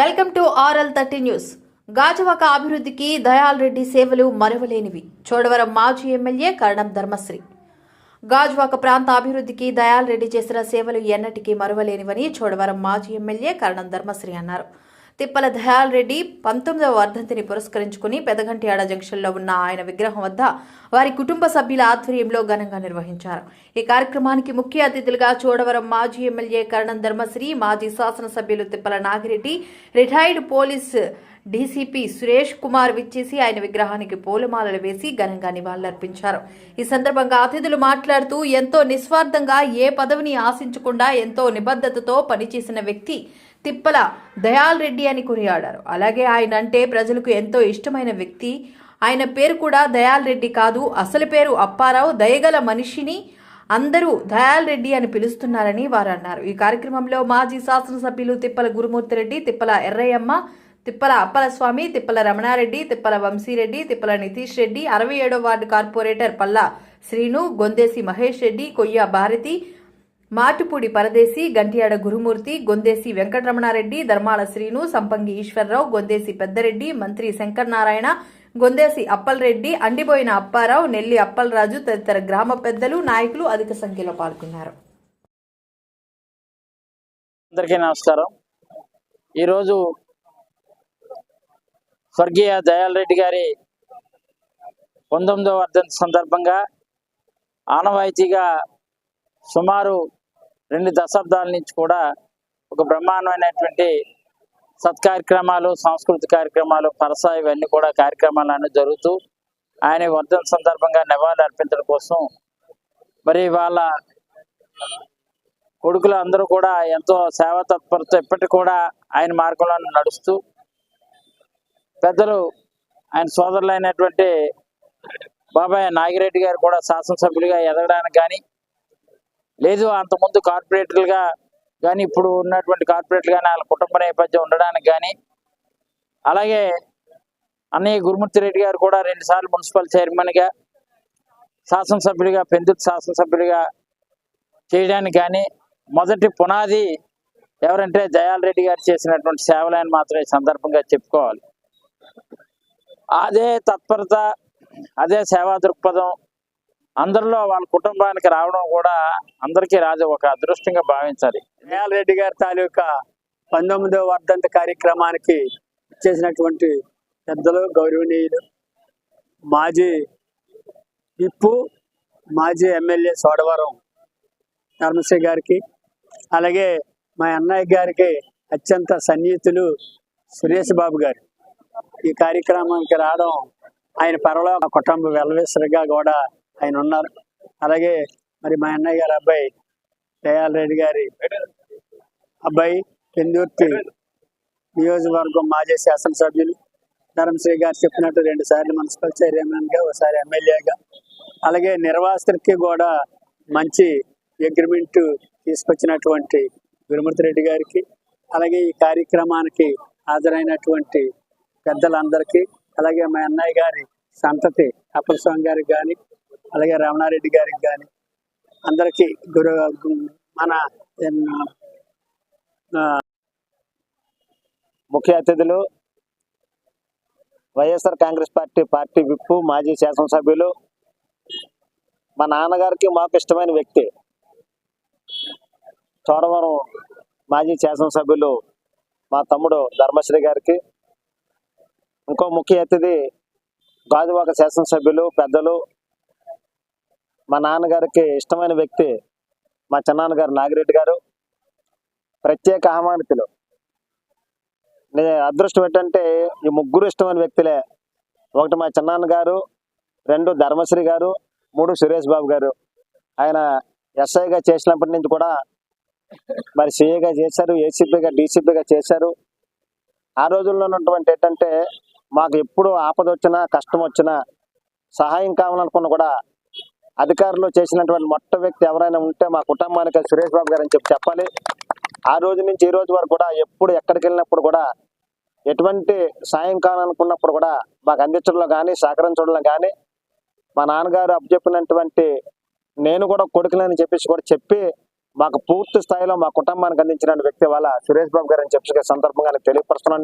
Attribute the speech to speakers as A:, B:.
A: Welcome to RL thirty news. Gajuwaka అభివృద్ధికి దయాల్ రెడ్డి సేవలు మరవలేనివి. చోడవరం మాజీ ఎమ్మెల్యే కరణం ధర్మశ్రీ. గాజువాక ప్రాంత అభివృద్ధికి దయాల్ రెడ్డి చేసిన సేవలు ఎన్నటికీ మరవలేనివని చోడవరం మాజీ ఎమ్మెల్యే కరణం ధర్మశ్రీ అన్నారు. తిప్పల దయాల్ రెడ్డి పంతొమ్మిదవ వర్ధంతిని పురస్కరించుకుని పెదగంటియాడ జంక్షన్లో ఉన్న ఆయన విగ్రహం వద్ద వారి కుటుంబ సభ్యుల ఆధ్వర్యంలో ఘనంగా నిర్వహించారు. ఈ కార్యక్రమానికి ముఖ్య అతిథులుగా చోడవరం మాజీ ఎమ్మెల్యే కరణం ధర్మశ్రీ మాజీ శాసనసభ్యులు Tippala Nagireddy retired police DCP Suresh Kumar విచ్చేసి ఆయన విగ్రహానికి పూలమాలలు వేసి ఘనంగా నివాళులర్పించారు. ఈ సందర్భంగా అతిథులు మాట్లాడుతూ ఎంతో నిస్వార్థంగా ఏ పదవిని ఆశించకుండా ఎంతో నిబద్ధతతో పనిచేసిన వ్యక్తి తిప్పల దయాల్ రెడ్డి అని కొనియాడారు. అలాగే ఆయన అంటే ప్రజలకు ఎంతో ఇష్టమైన వ్యక్తి. ఆయన పేరు కూడా దయాల్ రెడ్డి కాదు. అసలు పేరు అప్పారావు. దయగల మనిషిని అందరూ దయాల్ రెడ్డి అని పిలుస్తున్నారని వారు అన్నారు ఈ కార్యక్రమంలో మాజీ శాసనసభ్యులు తిప్పల గురుమూర్తిరెడ్డి తిప్పల ఎర్రయ్యమ్మ తిప్పల అప్పలస్వామి తిప్పల రమణారెడ్డి తిప్పల వంశీరెడ్డి తిప్పల నితీష్ రెడ్డి అరవై ఏడో వార్డు కార్పొరేటర్ పల్లా శ్రీను గొందేసి మహేష్ రెడ్డి కొయ్య భారతి మాటుపూడి పరదేశి గంటియాడ గురుమూర్తి గొందేసి వెంకటరమణారెడ్డి ధర్మాల శ్రీను సంపంగి ఈశ్వరరావు గొందేసి పెద్దరెడ్డి మంత్రి శంకర్ నారాయణ గొందేసి అప్పలరెడ్డి అండిపోయిన అప్పారావు నెల్లి అప్పలరాజు తదితర గ్రామ పెద్దలు నాయకులు అధిక సంఖ్యలో పాల్గొన్నారు.
B: అందరికీ నమస్కారం. ఈరోజు స్వర్గీయ దయాల్ రెడ్డి గారి పంతొమ్మిదవ వర్ధంతి సందర్భంగా ఆనవాయితీగా సుమారు రెండు దశాబ్దాల నుంచి కూడా ఒక బ్రహ్మాండమైనటువంటి సత్కార్యక్రమాలు సాంస్కృతిక కార్యక్రమాలు పరస ఇవన్నీ కూడా కార్యక్రమాలు అనేవి జరుగుతూ ఆయన వర్ధన సందర్భంగా నివాళులు అర్పించడం కోసం మరి వాళ్ళ కొడుకులు అందరూ కూడా ఎంతో సేవా తత్పరత ఇప్పటికి కూడా ఆయన మార్గంలో నడుస్తూ పెద్దలు ఆయన సోదరులైనటువంటి బాబాయ్ నాగిరెడ్డి గారు కూడా శాసనసభ్యులుగా ఎదగడానికి కానీ లేదు అంతకుముందు కార్పొరేటర్లుగా కానీ ఇప్పుడు ఉన్నటువంటి కార్పొరేట్లు కానీ వాళ్ళ కుటుంబ నేపథ్యం ఉండడానికి కానీ అలాగే అన్నయ్య గురుమూర్తి రెడ్డి గారు కూడా రెండుసార్లు మున్సిపల్ చైర్మన్గా శాసనసభ్యులుగా పెందుతు శాసనసభ్యులుగా చేయడానికి కానీ మొదటి పునాది ఎవరంటే జయాల్ రెడ్డి గారు చేసినటువంటి సేవలని మాత్రం ఈ సందర్భంగా చెప్పుకోవాలి. అదే తత్పరత అదే సేవా దృక్పథం అందరిలో వాళ్ళ కుటుంబానికి రావడం కూడా అందరికీ రాజు ఒక అదృష్టంగా భావించాలి.
C: దయాల్ రెడ్డి గారి తాలూకా పంతొమ్మిదవ వర్ధంత కార్యక్రమానికి చేసినటువంటి పెద్దలు గౌరవనీయులు మాజీ ఇప్పు మాజీ ఎమ్మెల్యే సోడవరం ధర్మశ్రీ గారికి అలాగే మా అన్నయ్య గారికి అత్యంత సన్నిహితులు సురేష్ బాబు గారు. ఈ కార్యక్రమానికి రావడం ఆయన పరలో కుటుంబ వెల్లవేసరిగా కూడా ఆయన ఉన్నారు. అలాగే మరి మా అన్నయ్య గారి అబ్బాయి దయాల్ రెడ్డి గారి అబ్బాయి పెందుర్తి నియోజకవర్గం మాజీ శాసనసభ్యులు. ధర్మశ్రీ గారు చెప్పినట్టు రెండు సార్లు మున్సిపల్ చైర్మన్గా ఒకసారి ఎమ్మెల్యేగా. అలాగే నిర్వాసితులకి కూడా మంచి అగ్రిమెంట్ తీసుకొచ్చినటువంటి గురుమూర్తి రెడ్డి గారికి అలాగే ఈ కార్యక్రమానికి హాజరైనటువంటి పెద్దలందరికీ అలాగే మా అన్నయ్య గారి సంతతి అప్పలస్వామి గారికి కానీ అలాగే రమణారెడ్డి గారికి కానీ అందరికీ గురు మన
D: ముఖ్య అతిథులు YSR Congress party party whip మాజీ శాసనసభ్యులు మా నాన్నగారికి మాకు ఇష్టమైన వ్యక్తి చోడవరం మాజీ శాసనసభ్యులు మా తమ్ముడు ధర్మశ్రీ గారికి ఇంకో ముఖ్య అతిథి గాజువాక శాసనసభ్యులు పెద్దలు మా నాన్నగారికి ఇష్టమైన వ్యక్తి మా చిన్నాన్నగారు నాగిరెడ్డి గారు. ప్రత్యేక ఆహ్వానితులు. నేను అదృష్టం ఏంటంటే ఈ ముగ్గురు ఇష్టమైన వ్యక్తులే. ఒకటి మా చిన్నాన్న గారు రెండు ధర్మశ్రీ గారు మూడు సురేష్ బాబు గారు. ఆయన ఎస్ఐగా చేసినప్పటి నుంచి కూడా మరి సిఏగా చేశారు ఏసీపీగా డీసీపీగా చేశారు. ఆ రోజుల్లో ఉన్నటువంటి ఏంటంటే మాకు ఎప్పుడు ఆపద వచ్చినా కష్టం వచ్చినా సహాయం కావాలనుకున్నా కూడా అధికారులు చేసినటువంటి మొట్ట వ్యక్తి ఎవరైనా ఉంటే మా కుటుంబానికి సురేష్ బాబు గారు అని చెప్పి చెప్పాలి. ఆ రోజు నుంచి ఈ రోజు వరకు కూడా ఎప్పుడు ఎక్కడికి వెళ్ళినప్పుడు కూడా ఎటువంటి సాయం కావాలనుకున్నప్పుడు కూడా మాకు అందించడంలో కానీ సహకరించడంలో కానీ మా నాన్నగారు అప్పచెప్పినటువంటి నేను కూడా కొడుకులని చెప్పేసి కూడా చెప్పి మాకు పూర్తి స్థాయిలో మా కుటుంబానికి అందించిన వ్యక్తి వాళ్ళ సురేష్ బాబు గారు అని చెప్పి సందర్భంగా తెలియపరుస్తున్నాను.